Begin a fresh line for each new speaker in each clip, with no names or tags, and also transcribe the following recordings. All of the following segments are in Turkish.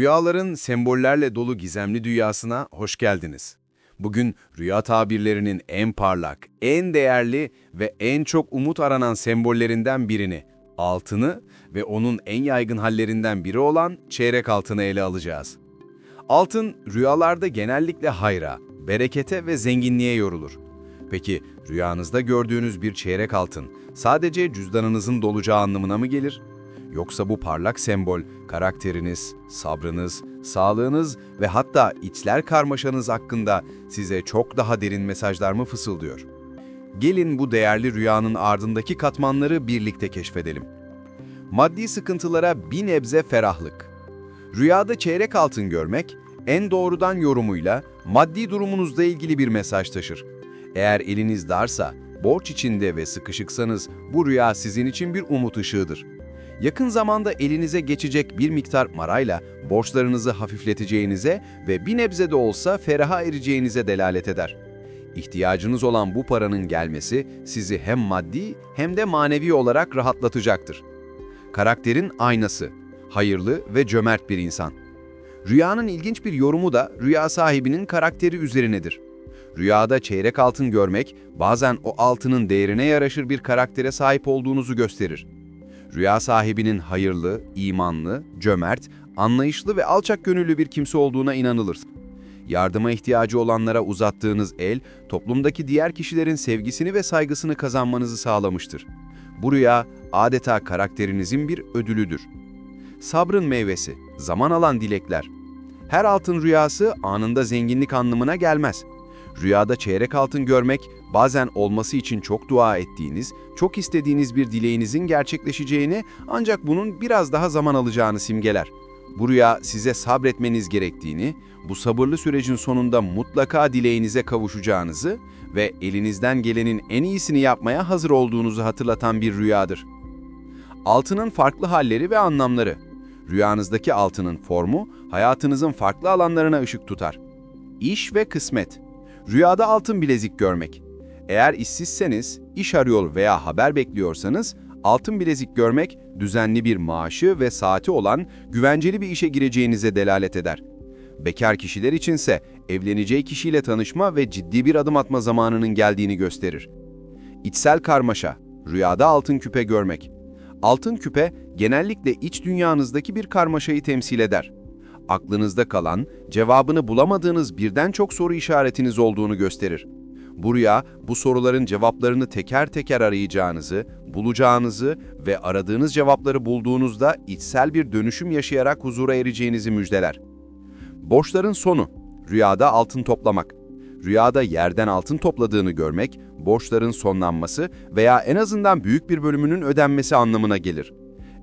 Rüyaların sembollerle dolu gizemli dünyasına hoş geldiniz. Bugün rüya tabirlerinin en parlak, en değerli ve en çok umut aranan sembollerinden birini, altını ve onun en yaygın hallerinden biri olan çeyrek altını ele alacağız. Altın, rüyalarda genellikle hayra, berekete ve zenginliğe yorulur. Peki rüyanızda gördüğünüz bir çeyrek altın sadece cüzdanınızın dolacağı anlamına mı gelir? Yoksa bu parlak sembol karakteriniz, sabrınız, sağlığınız ve hatta içler karmaşanız hakkında size çok daha derin mesajlar mı fısıldıyor? Gelin bu değerli rüyanın ardındaki katmanları birlikte keşfedelim. Maddi sıkıntılara bir nebze ferahlık. Rüyada çeyrek altın görmek, en doğrudan yorumuyla maddi durumunuzla ilgili bir mesaj taşır. Eğer eliniz darsa, borç içinde ve sıkışıksanız bu rüya sizin için bir umut ışığıdır. Yakın zamanda elinize geçecek bir miktar marayla borçlarınızı hafifleteceğinize ve bir nebze de olsa feraha ereceğinize delalet eder. İhtiyacınız olan bu paranın gelmesi sizi hem maddi hem de manevi olarak rahatlatacaktır. Karakterin aynası, hayırlı ve cömert bir insan. Rüyanın ilginç bir yorumu da rüya sahibinin karakteri üzerinedir. Rüyada çeyrek altın görmek bazen o altının değerine yaraşır bir karaktere sahip olduğunuzu gösterir. Rüya sahibinin hayırlı, imanlı, cömert, anlayışlı ve alçak gönüllü bir kimse olduğuna inanılır. Yardıma ihtiyacı olanlara uzattığınız el, toplumdaki diğer kişilerin sevgisini ve saygısını kazanmanızı sağlamıştır. Bu rüya adeta karakterinizin bir ödülüdür. Sabrın meyvesi, zaman alan dilekler. Her altın rüyası anında zenginlik anlamına gelmez. Rüyada çeyrek altın görmek, bazen olması için çok dua ettiğiniz, çok istediğiniz bir dileğinizin gerçekleşeceğini ancak bunun biraz daha zaman alacağını simgeler. Bu rüya size sabretmeniz gerektiğini, bu sabırlı sürecin sonunda mutlaka dileğinize kavuşacağınızı ve elinizden gelenin en iyisini yapmaya hazır olduğunuzu hatırlatan bir rüyadır. Altının farklı halleri ve anlamları. Rüyanızdaki altının formu, hayatınızın farklı alanlarına ışık tutar. İş ve kısmet. Rüyada altın bilezik görmek. Eğer işsizseniz, iş arıyor veya haber bekliyorsanız, altın bilezik görmek, düzenli bir maaşı ve saati olan güvenceli bir işe gireceğinize delalet eder. Bekar kişiler içinse evleneceği kişiyle tanışma ve ciddi bir adım atma zamanının geldiğini gösterir. İçsel karmaşa, rüyada altın küpe görmek. Altın küpe genellikle iç dünyanızdaki bir karmaşayı temsil eder. Aklınızda kalan, cevabını bulamadığınız birden çok soru işaretiniz olduğunu gösterir. Bu rüya, bu soruların cevaplarını teker teker arayacağınızı, bulacağınızı ve aradığınız cevapları bulduğunuzda içsel bir dönüşüm yaşayarak huzura ereceğinizi müjdeler. Borçların sonu, rüyada altın toplamak. Rüyada yerden altın topladığını görmek, borçların sonlanması veya en azından büyük bir bölümünün ödenmesi anlamına gelir.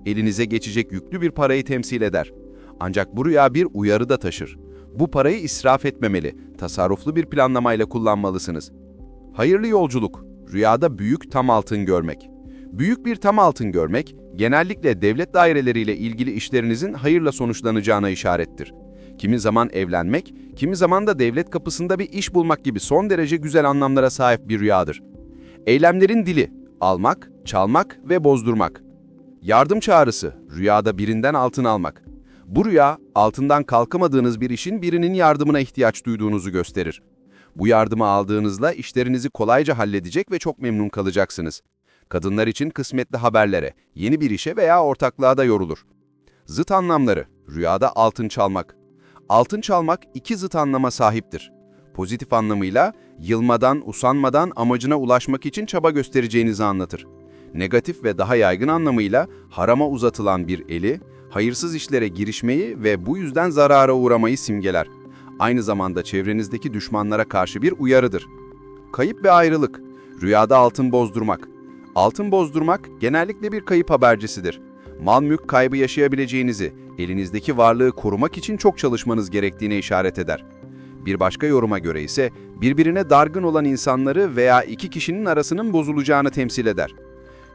Elinize geçecek yüklü bir parayı temsil eder. Ancak bu rüya bir uyarı da taşır. Bu parayı israf etmemeli, tasarruflu bir planlamayla kullanmalısınız. Hayırlı yolculuk, rüyada büyük tam altın görmek. Büyük bir tam altın görmek, genellikle devlet daireleriyle ilgili işlerinizin hayırla sonuçlanacağına işarettir. Kimi zaman evlenmek, kimi zaman da devlet kapısında bir iş bulmak gibi son derece güzel anlamlara sahip bir rüyadır. Eylemlerin dili, almak, çalmak ve bozdurmak. Yardım çağrısı, rüyada birinden altın almak. Bu rüya, altından kalkamadığınız bir işin birinin yardımına ihtiyaç duyduğunuzu gösterir. Bu yardımı aldığınızda işlerinizi kolayca halledecek ve çok memnun kalacaksınız. Kadınlar için kısmetli haberlere, yeni bir işe veya ortaklığa da yorulur. Zıt anlamları, rüyada altın çalmak. Altın çalmak iki zıt anlama sahiptir. Pozitif anlamıyla, yılmadan, usanmadan amacına ulaşmak için çaba göstereceğinizi anlatır. Negatif ve daha yaygın anlamıyla, harama uzatılan bir eli, hayırsız işlere girişmeyi ve bu yüzden zarara uğramayı simgeler. Aynı zamanda çevrenizdeki düşmanlara karşı bir uyarıdır. Kayıp ve ayrılık, rüyada altın bozdurmak. Altın bozdurmak genellikle bir kayıp habercisidir. Mal mülk kaybı yaşayabileceğinizi, elinizdeki varlığı korumak için çok çalışmanız gerektiğine işaret eder. Bir başka yoruma göre ise birbirine dargın olan insanları veya iki kişinin arasının bozulacağını temsil eder.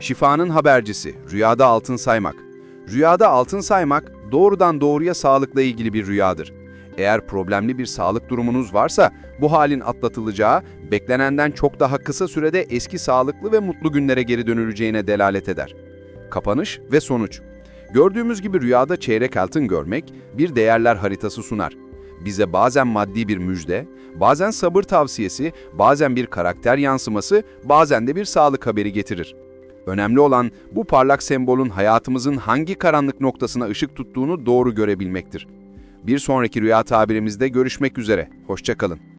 Şifanın habercisi, rüyada altın saymak. Rüyada altın saymak doğrudan doğruya sağlıkla ilgili bir rüyadır. Eğer problemli bir sağlık durumunuz varsa bu halin atlatılacağı, beklenenden çok daha kısa sürede eski sağlıklı ve mutlu günlere geri dönüleceğine delalet eder. Kapanış ve sonuç Gördüğümüz gibi rüyada çeyrek altın görmek bir değerler haritası sunar. Bize bazen maddi bir müjde, bazen sabır tavsiyesi, bazen bir karakter yansıması, bazen de bir sağlık haberi getirir. Önemli olan bu parlak sembolün hayatımızın hangi karanlık noktasına ışık tuttuğunu doğru görebilmektir. Bir sonraki rüya tabirimizde görüşmek üzere. Hoşçakalın.